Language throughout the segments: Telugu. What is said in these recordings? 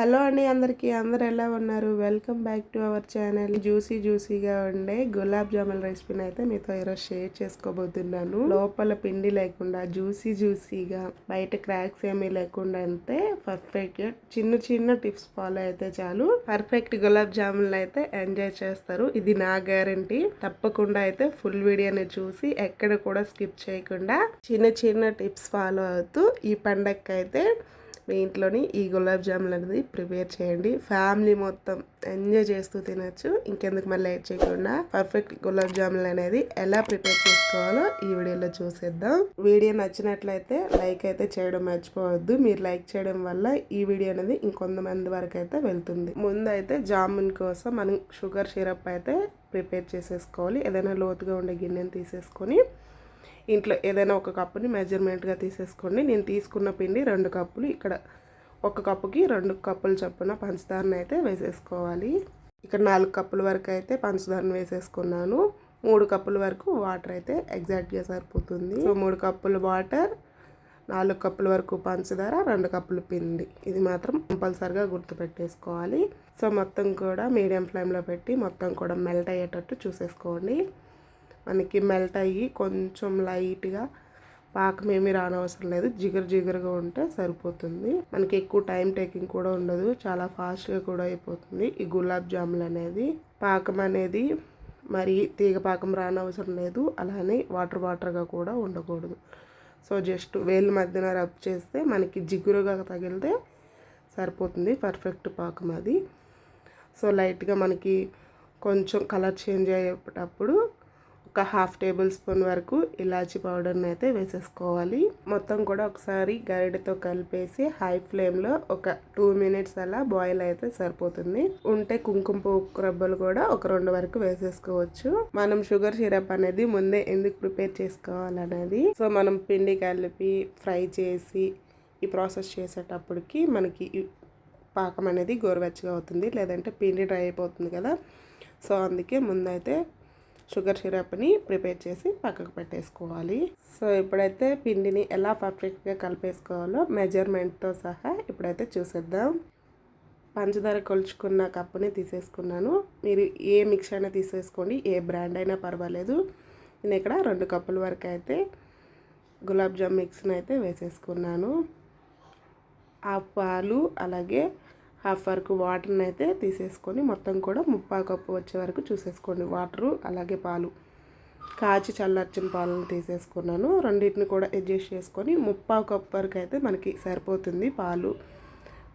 హలో అండి అందరికీ అందరు ఎలా ఉన్నారు? Welcome back to our channel. Juicy జ్యూసీగా ఉండే గులాబ్ జామున్ రెసిపీని అయితే మీతో ఈరోజు షేర్ చేసుకోబోతున్నాను. లోపల పిండి లేకుండా జ్యూసీ జ్యూసీగా బయట క్రాక్స్ ఏమీ లేకుండా అంతే పర్ఫెక్ట్ చిన్న చిన్న టిప్స్ ఫాలో అయితే చాలు. పర్ఫెక్ట్ గులాబ్ జామున్లు అయితే ఎంజాయ్ చేస్తారు. ఇది నా గ్యారంటీ. తప్పకుండా అయితే ఫుల్ వీడియోని చూసి ఎక్కడ కూడా స్కిప్ చేయకుండా చిన్న చిన్న టిప్స్ ఫాలో అవుతూ ఈ పండగకి అయితే మీ ఇంట్లోని ఈ గులాబ్ జామున్ అనేది ప్రిపేర్ చేయండి. ఫ్యామిలీ మొత్తం ఎంజాయ్ చేస్తూ తినచ్చు. ఇంకెందుకు మళ్ళీ లేట్ చేయకుండా పర్ఫెక్ట్ గులాబ్ జాములు అనేది ఎలా ప్రిపేర్ చేసుకోవాలో ఈ వీడియోలో చూసేద్దాం. వీడియో నచ్చినట్లయితే లైక్ అయితే చేయడం మర్చిపోవద్దు. మీరు లైక్ చేయడం వల్ల ఈ వీడియో అనేది ఇంకొంతమంది వరకు అయితే వెళ్తుంది. ముందు అయితే జామున్ కోసం మనం షుగర్ సిరప్ అయితే ప్రిపేర్ చేసేసుకోవాలి. ఏదైనా లోతుగా ఉండే గిన్నెని తీసేసుకొని ఇంట్లో ఏదైనా ఒక కప్పుని మెజర్మెంట్గా తీసేసుకోండి. నేను తీసుకున్న పిండి రెండు కప్పులు ఇక్కడ ఒక కప్పుకి రెండు కప్పులు చొప్పున పంచదారని అయితే వేసేసుకోవాలి. ఇక్కడ నాలుగు కప్పుల వరకు అయితే పంచదారని వేసేసుకున్నాను. మూడు కప్పుల వరకు వాటర్ అయితే ఎగ్జాక్ట్గా సరిపోతుంది. సో మూడు కప్పులు వాటర్ నాలుగు కప్పుల వరకు పంచదార రెండు కప్పులు పిండి. ఇది మాత్రం కంపల్సరిగా గుర్తుపెట్టేసుకోవాలి. సో మొత్తం కూడా మీడియం ఫ్లేమ్లో పెట్టి మొత్తం కూడా మెల్ట్ అయ్యేటట్టు చూసేసుకోండి. మనకి మెల్ట్ అయ్యి కొంచెం లైట్గా పాకం రానవసరం లేదు. జిగురు జిగురుగా ఉంటే సరిపోతుంది. మనకి ఎక్కువ టైం టేకింగ్ కూడా ఉండదు. చాలా ఫాస్ట్గా కూడా అయిపోతుంది. ఈ గులాబ్ జాములు అనేది పాకం అనేది మరి తీగ పాకం రానవసరం లేదు. అలానే వాటర్ వాటర్గా కూడా ఉండకూడదు. సో జస్ట్ వేలు మధ్యన రబ్ చేస్తే మనకి జిగురుగా తగిలితే సరిపోతుంది. పర్ఫెక్ట్ పాకం అది. సో లైట్గా మనకి కొంచెం కలర్ చేంజ్ అయ్యేటప్పుడు ఒక హాఫ్ టేబుల్ స్పూన్ వరకు ఇలాచి పౌడర్ని అయితే వేసేసుకోవాలి. మొత్తం కూడా ఒకసారి గరిటతో కలిపేసి హై ఫ్లేమ్లో ఒక టూ మినిట్స్ అలా బాయిల్ అయితే సరిపోతుంది. ఉంటే కుంకుమ పువ్వు రబ్బలు కూడా ఒక రెండు వరకు వేసేసుకోవచ్చు. మనం షుగర్ సిరప్ అనేది ముందే ఎందుకు ప్రిపేర్ చేసుకోవాలనేది. సో మనం పిండి కలిపి ఫ్రై చేసి ఈ ప్రాసెస్ చేసేటప్పటికి మనకి పాకం అనేది గోరువెచ్చగా అవుతుంది. లేదంటే పిండి డ్రై అయిపోతుంది కదా. సో అందుకే ముందైతే షుగర్ సిరప్ని ప్రిపేర్ చేసి పక్కకు పెట్టేసుకోవాలి. సో ఇప్పుడైతే పిండిని ఎలా పర్ఫెక్ట్గా కలిపేసుకోవాలో మెజర్మెంట్తో సహా ఇప్పుడైతే చూసేద్దాం. పంచదార కొలుచుకున్న కప్పుని తీసేసుకున్నాను. మీరు ఏ మిక్స్ అయినా తీసేసుకోండి ఏ బ్రాండ్ అయినా పర్వాలేదు. నేను ఇక్కడ రెండు కప్పుల వరకు అయితే గులాబ్ జామ్ మిక్స్ని అయితే వేసేసుకున్నాను. ఆ పాలు అలాగే హాఫ్ వరకు వాటర్ని అయితే తీసేసుకొని మొత్తం కూడా ముప్పా కప్పు వచ్చే వరకు చూసేసుకోండి. వాటరు అలాగే పాలు. కాచి చల్లార్చిన పాలను తీసేసుకున్నాను. రెండింటిని కూడా అడ్జస్ట్ చేసుకొని ముప్పా కప్పు వరకు అయితే మనకి సరిపోతుంది పాలు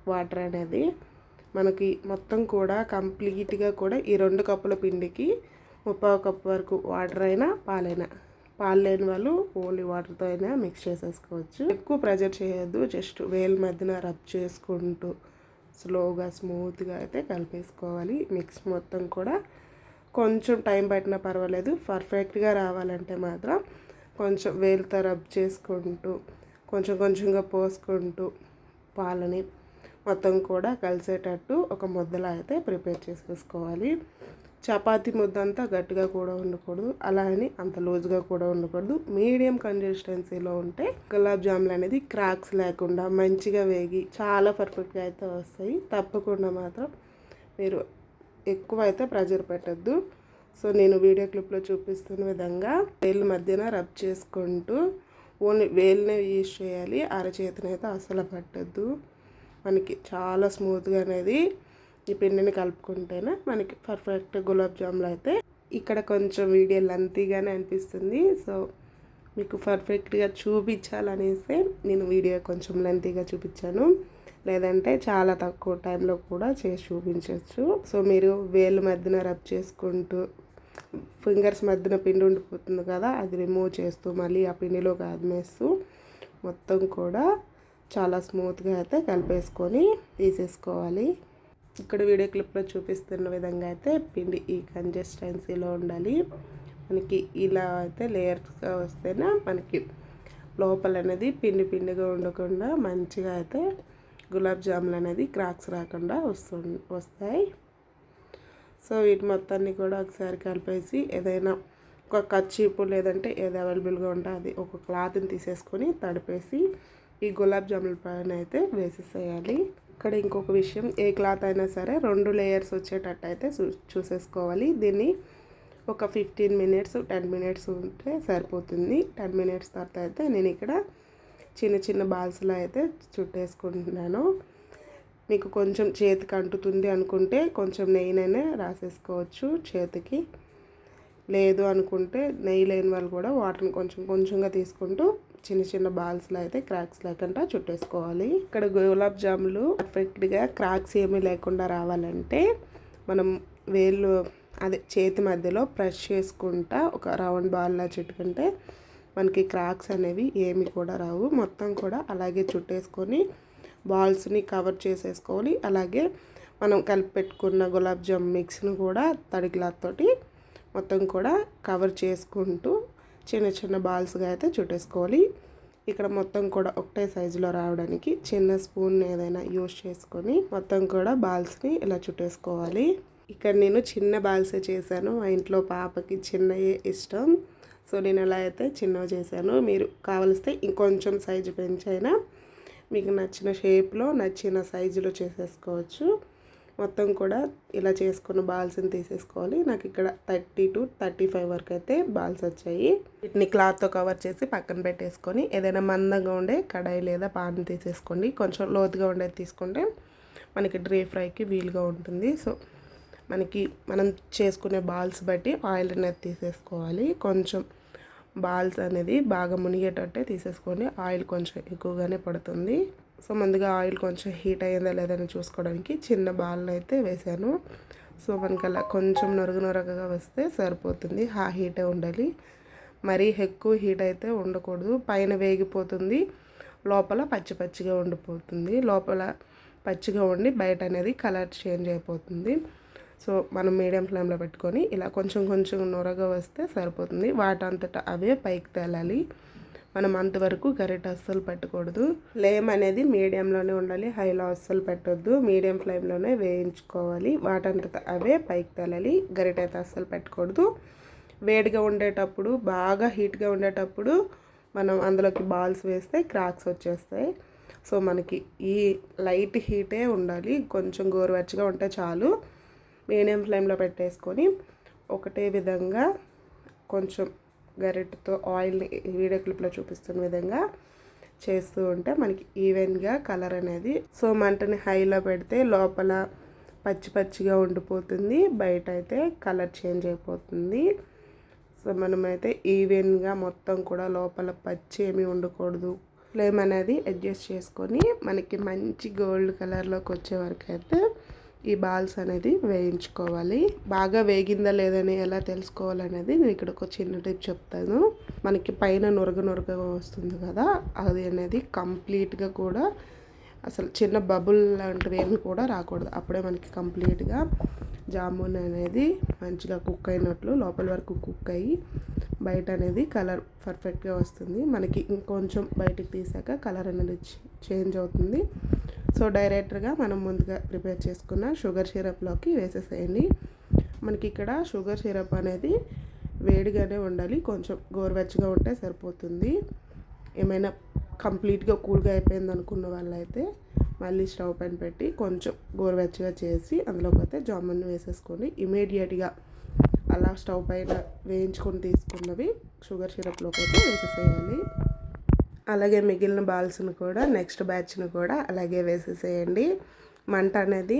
వాటర్ అనేది. మనకి మొత్తం కూడా కంప్లీట్గా కూడా ఈ రెండు కప్పుల పిండికి ముప్పావు కప్పు వరకు వాటర్ అయినా పాలైనా. పాలు లేని వాళ్ళు ఓన్లీ వాటర్తో అయినా మిక్స్ చేసేసుకోవచ్చు. ఎక్కువ ప్రెజర్ చేయొద్దు. జస్ట్ వేలు మధ్యన రబ్ చేసుకుంటూ స్లోగా స్మూత్గా అయితే కలిపేసుకోవాలి. మిక్స్ మొత్తం కూడా కొంచెం టైం పట్టినా పర్వాలేదు. పర్ఫెక్ట్గా రావాలంటే మాత్రం కొంచెం వేలుతో రబ్ చేసుకుంటూ కొంచెం కొంచెంగా పోసుకుంటూ పాలని మొత్తం కూడా కలిసేటట్టు ఒక ముద్దలా అయితే ప్రిపేర్ చేసేసుకోవాలి. చపాతి ముద్ద అంతా గట్టిగా కూడా ఉండకూడదు. అలా అని అంత లూజ్గా కూడా ఉండకూడదు. మీడియం కన్సిస్టెన్సీలో ఉంటే గులాబ్ జాములు అనేది క్రాక్స్ లేకుండా మంచిగా వేగి చాలా పర్ఫెక్ట్గా అయితే వస్తాయి. తప్పకుండా మాత్రం మీరు ఎక్కువ అయితే ప్రెజర్ పెట్టద్దు. సో నేను వీడియో క్లిప్లో చూపిస్తున్న విధంగా వేళ్ళ మధ్యన రబ్ చేసుకుంటూ ఓన్లీ వేలునే యూజ్ చేయాలి. అరచేతనైతే అసలు పట్టద్దు. మనకి చాలా స్మూత్గా అనేది ఈ పిండిని కలుపుకుంటేనే మనకి పర్ఫెక్ట్ గులాబ్ జాములు అయితే ఇక్కడ కొంచెం వీడియో లెంతీగానే అనిపిస్తుంది. సో మీకు పర్ఫెక్ట్గా చూపించాలనేసి నేను వీడియో కొంచెం లెంతీగా చూపించాను. లేదంటే చాలా తక్కువ టైంలో కూడా చేసి చూపించవచ్చు సో మీరు వేలు మధ్యన రబ్ చేసుకుంటూ ఫింగర్స్ మధ్యన పిండి ఉండిపోతుంది కదా అది రిమూవ్ చేస్తూ మళ్ళీ ఆ పిండిలోకి ఆదమేస్తూ మొత్తం కూడా చాలా స్మూత్గా అయితే కలిపేసుకొని తీసేసుకోవాలి. ఇక్కడ వీడియో క్లిప్లో చూపిస్తున్న విధంగా అయితే పిండి ఈ కన్సిస్టెన్సీలో ఉండాలి. మనకి ఇలా అయితే లేయర్స్గా వస్తేనే మనకి లోపల అనేది పిండి పిండిగా ఉండకుండా మంచిగా అయితే గులాబ్ జాములు అనేది క్రాక్స్ రాకుండా వస్తు వస్తాయి. సో వీటి మొత్తాన్ని కూడా ఒకసారి కలిపేసి ఏదైనా ఒక కచ్చిపు లేదంటే ఏది అవైలబుల్గా ఉంటే అది ఒక క్లాత్ని తీసేసుకొని తడిపేసి ఈ గులాబ్ జాముల పైన అయితే వేసేసేయాలి. ఇక్కడ ఇంకొక విషయం ఏ క్లాత్ అయినా సరే రెండు లేయర్స్ వచ్చేటట్టు అయితే చూ చూసేసుకోవాలి. దీన్ని ఒక ఫిఫ్టీన్ మినిట్స్ టెన్ మినిట్స్ ఉంటే సరిపోతుంది. టెన్ మినిట్స్ తర్వాత అయితే నేను ఇక్కడ చిన్న చిన్న బాల్స్లో అయితే చుట్టేసుకుంటున్నాను. మీకు కొంచెం చేతికి అంటుతుంది అనుకుంటే కొంచెం నెయ్యినైనా రాసేసుకోవచ్చు చేతికి. లేదు అనుకుంటే నెయ్యి లేని వాళ్ళు కూడా వాటర్ని కొంచెం కొంచెంగా తీసుకుంటూ చిన్న చిన్న బాల్స్లో అయితే క్రాక్స్ లేకుండా చుట్టేసుకోవాలి. ఇక్కడ గులాబ్ జాములు పర్ఫెక్ట్గా క్రాక్స్ ఏమీ లేకుండా రావాలంటే మనం వేళ్ళు అదే చేతి మధ్యలో ప్రెస్ చేసుకుంటా ఒక రౌండ్ బాల్లా చుట్టుకుంటే మనకి క్రాక్స్ అనేవి ఏమి కూడా రావు. మొత్తం కూడా అలాగే చుట్టేసుకొని బాల్స్ని కవర్ చేసేసుకోవాలి. అలాగే మనం కలిపి పెట్టుకున్న గులాబ్ జామ్ మిక్స్ని కూడా తడి గ్లాత్ తోటి మొత్తం కూడా కవర్ చేసుకుంటూ చిన్న చిన్న బాల్స్గా అయితే చుట్టేసుకోవాలి. ఇక్కడ మొత్తం కూడా ఒకటే సైజులో రావడానికి చిన్న స్పూన్ ఏదైనా యూస్ చేసుకొని మొత్తం కూడా బాల్స్ని ఇలా చుట్టేసుకోవాలి. ఇక్కడ నేను చిన్న బాల్సే చేశాను. మా ఇంట్లో పాపకి చిన్నయే ఇష్టం. సో నేను ఎలా అయితే చిన్నవి చేశాను. మీరు కావలిస్తే ఇంకొంచెం సైజు పెంచైనా మీకు నచ్చిన షేప్లో నచ్చిన సైజులో చేసేసుకోవచ్చు. మొత్తం కూడా ఇలా చేసుకున్న బాల్స్ని తీసేసుకోవాలి. నాకు ఇక్కడ థర్టీ టు థర్టీ ఫైవ్ వరకు అయితే బాల్స్ వచ్చాయి. వీటిని క్లాత్తో కవర్ చేసి పక్కన పెట్టేసుకొని ఏదైనా మందంగా ఉండే కడాయి లేదా పాన్ తీసేసుకోండి. కొంచెం లోతుగా ఉండేది తీసుకుంటే మనకి డ్రై ఫ్రైకి వీలుగా ఉంటుంది. సో మనకి మనం చేసుకునే బాల్స్ బట్టి ఆయిల్ అనేది తీసేసుకోవాలి. కొంచెం బాల్స్ అనేది బాగా మునిగేటట్టే తీసేసుకోండి ఆయిల్ కొంచెం ఎక్కువగానే పడుతుంది. సో ముందుగా ఆయిల్ కొంచెం హీట్ అయ్యిందా లేదని చూసుకోవడానికి చిన్న బాల్ని అయితే వేసాను సో మనకి అలా కొంచెం నొరుగు నొరగగా వస్తే సరిపోతుంది. హా హీటే ఉండాలి. మరీ ఎక్కువ హీట్ అయితే ఉండకూడదు. పైన వేగిపోతుంది. లోపల పచ్చి పచ్చిగా ఉండిపోతుంది. లోపల పచ్చిగా ఉండి బయట అనేది కలర్ చేంజ్ అయిపోతుంది. సో మనం మీడియం ఫ్లేమ్లో పెట్టుకొని ఇలా కొంచెం కొంచెం నొరగా వస్తే సరిపోతుంది. వాటంతటా అవే పైకి తేలాలి. మనం అంతవరకు గరిట అస్సలు పెట్టకూడదు. ఫ్లేమ్ అనేది మీడియంలోనే ఉండాలి హైలో అస్సలు పెట్టొద్దు. మీడియం ఫ్లేమ్లోనే వేయించుకోవాలి. వాటంతట అవే పైకి తేలాలి. గరిట అయితే అస్సలు పెట్టకూడదు. వేడిగా ఉండేటప్పుడు బాగా హీట్గా ఉండేటప్పుడు మనం అందులోకి బాల్స్ వేస్తే క్రాక్స్ వచ్చేస్తాయి. సో మనకి ఈ లైట్ హీటే ఉండాలి. కొంచెం గోరువెచ్చగా ఉంటే చాలు. మీడియం ఫ్లేమ్లో పెట్టేసుకొని ఒకటే విధంగా కొంచెం గరిటతో ఆయిల్ని వీడియో క్లిప్లో చూపిస్తున్న విధంగా చేస్తూ ఉంటే మనకి ఈవెన్గా కలర్ అనేది సో మంటని హైలో పెడితే లోపల పచ్చి పచ్చిగా ఉండిపోతుంది బయట అయితే కలర్ చేంజ్ అయిపోతుంది. సో మనమైతే ఈవెన్గా మొత్తం కూడా లోపల పచ్చి ఏమీ ఉండకూడదు. ఫ్లేమ్ అనేది అడ్జస్ట్ చేసుకొని మనకి మంచి గోల్డ్ కలర్లోకి వచ్చే వరకు అయితే ఈ బాల్స్ అనేది వేయించుకోవాలి. బాగా వేగిందా లేదని ఎలా తెలుసుకోవాలనేది నేను ఇక్కడ ఒక చిన్న టిప్ చెప్తాను. మనకి పైన నురగ నురగగా వస్తుంది కదా అది అనేది కంప్లీట్గా కూడా అసలు చిన్న బబుల్ లాంటివి ఏమి కూడా రాకూడదు. అప్పుడే మనకి కంప్లీట్గా జామున్ అనేది మంచిగా కుక్ అయినట్లు లోపల వరకు కుక్ అయ్యి బయట అనేది కలర్ పర్ఫెక్ట్గా వస్తుంది. మనకి ఇంకొంచెం బయటికి తీసాక కలర్ అనేది చేంజ్ అవుతుంది. సో డైరెక్ట్గా మనం ముందుగా ప్రిపేర్ చేసుకున్న షుగర్ సిరప్లోకి వేసేసేయండి. మనకి ఇక్కడ షుగర్ సిరప్ అనేది వేడిగానే ఉండాలి. కొంచెం గోరువెచ్చగా ఉంటే సరిపోతుంది. ఏమైనా కంప్లీట్గా కూల్గా అయిపోయింది అనుకున్న వాళ్ళైతే మళ్ళీ స్టవ్ పైన పెట్టి కొంచెం గోరువెచ్చగా చేసి అందులోకి అయితే జామున్ వేసేసుకోండి. ఇమీడియట్గా అలా స్టవ్ పైన వేయించుకొని తీసుకున్నవి షుగర్ సిరప్లోకి అయితే వేసేసేయాలి అలాగే మిగిలిన బాల్స్ని కూడా నెక్స్ట్ బ్యాచ్ని కూడా అలాగే వేసేసేయండి. మంట అనేది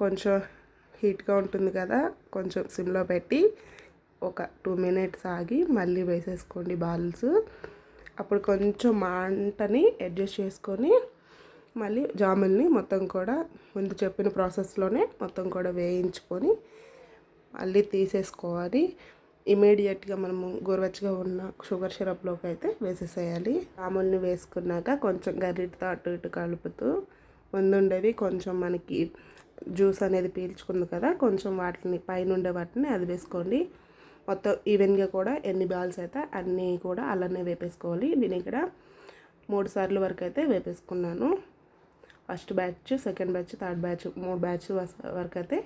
కొంచెం హీట్గా ఉంటుంది కదా కొంచెం సిమ్లో పెట్టి ఒక టూ మినిట్స్ ఆగి మళ్ళీ వేసేసుకోండి బాల్స్. అప్పుడు కొంచెం మంటని అడ్జస్ట్ చేసుకొని మళ్ళీ జాముల్ని మొత్తం కూడా ముందు చెప్పిన ప్రాసెస్లోనే మొత్తం కూడా వేయించుకొని మళ్ళీ తీసేసుకోవాలి. ఇమీడియట్గా మనము గోరువెచ్చగా ఉన్న షుగర్ సిరప్లోకి అయితే వేసేసేయాలి. ఆముల్ని వేసుకున్నాక కొంచెం గరిటతో అటు ఇటు కలుపుతూ ముందుండేవి కొంచెం మనకి జ్యూస్ అనేది పీల్చుకుంది కదా కొంచెం వాటిని పైన ఉండే వాటిని అది వేసుకోండి. మొత్తం ఈవెన్గా కూడా ఎన్ని బాల్స్ అయితే అన్నీ కూడా అలానే వేపేసుకోవాలి. నేను ఇక్కడ మూడు సార్లు వరకు అయితే వేపేసుకున్నాను. First batch second batch third batch మూడు బ్యాచ్ వరకు అయితే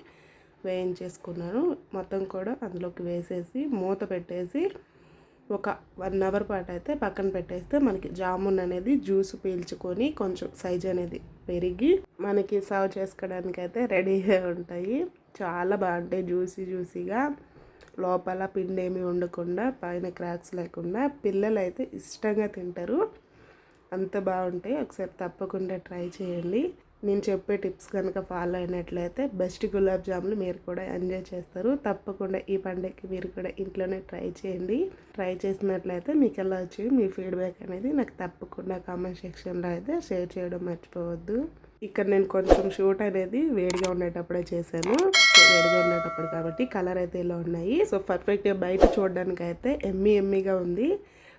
వేయించేసుకున్నాను. మొత్తం కూడా అందులోకి వేసేసి మూత పెట్టేసి ఒక వన్ అవర్ పాటు అయితే పక్కన పెట్టేస్తే మనకి జామున్ అనేది జ్యూస్ పీల్చుకొని కొంచెం సైజ్ అనేది పెరిగి మనకి సర్వ్ చేసుకోవడానికి అయితే రెడీగా ఉంటాయి. చాలా బాగుంటాయి జ్యూసీ జ్యూసీగా. లోపల పిండి ఏమి ఉండకుండా పైన క్రాక్స్ లేకుండా పిల్లలు అయితే ఇష్టంగా తింటారు. అంత బాగుంటాయి. ఒకసారి తప్పకుండా ట్రై చేయండి. నేను చెప్పే టిప్స్ కనుక ఫాలో అయినట్లయితే బెస్ట్ గులాబ్ జాములు మీరు కూడా ఎంజాయ్ చేస్తారు. తప్పకుండా ఈ పండగకి మీరు కూడా ఇంట్లోనే ట్రై చేయండి. ట్రై చేసినట్లయితే మీకు ఎలా వచ్చి మీ ఫీడ్బ్యాక్ అనేది నాకు తప్పకుండా కామెంట్ సెక్షన్లో అయితే షేర్ చేయడం మర్చిపోవద్దు. ఇక్కడ నేను కొంచెం షూట్ అనేది వేడిగా ఉండేటప్పుడే చేశాను. వేడిగా ఉండేటప్పుడు కాబట్టి కలర్ అయితే ఇలా ఉన్నాయి. సో పర్ఫెక్ట్గా బయట చూడడానికి అయితే ఎమ్మి ఎమ్మిగా ఉంది.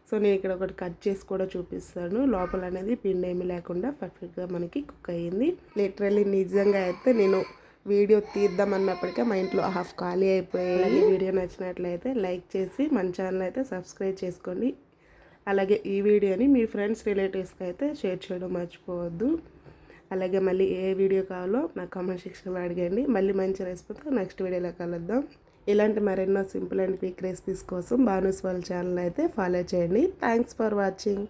సో నేను ఇక్కడ ఒకటి కట్ చేసి కూడా చూపిస్తాను. లోపల అనేది పిండి ఏమి లేకుండా పర్ఫెక్ట్గా మనకి కుక్ అయ్యింది లిటరల్లీ నిజంగా అయితే నేను వీడియో తీద్దాం అన్నప్పటికే మా ఇంట్లో హాఫ్ ఖాళీ అయిపోయాయి. వీడియో నచ్చినట్లయితే లైక్ చేసి మన ఛానల్ అయితే సబ్స్క్రైబ్ చేసుకోండి. అలాగే ఈ వీడియోని మీ ఫ్రెండ్స్ రిలేటివ్స్కి అయితే షేర్ చేయడం మర్చిపోవద్దు. అలాగే మళ్ళీ ఏ వీడియో కావాలో నా కామెంట్ సెక్షన్లో అడగండి. మళ్ళీ మంచి రెసిపీతో నెక్స్ట్ వీడియోలో కలుద్దాం. ఇలాంటి మరెన్నో సింపుల్ అండ్ క్విక్ రెసిపీస్ కోసం భానుస్ వాళ్ళ ఛానల్ అయితే ఫాలో చేయండి. Thanks for watching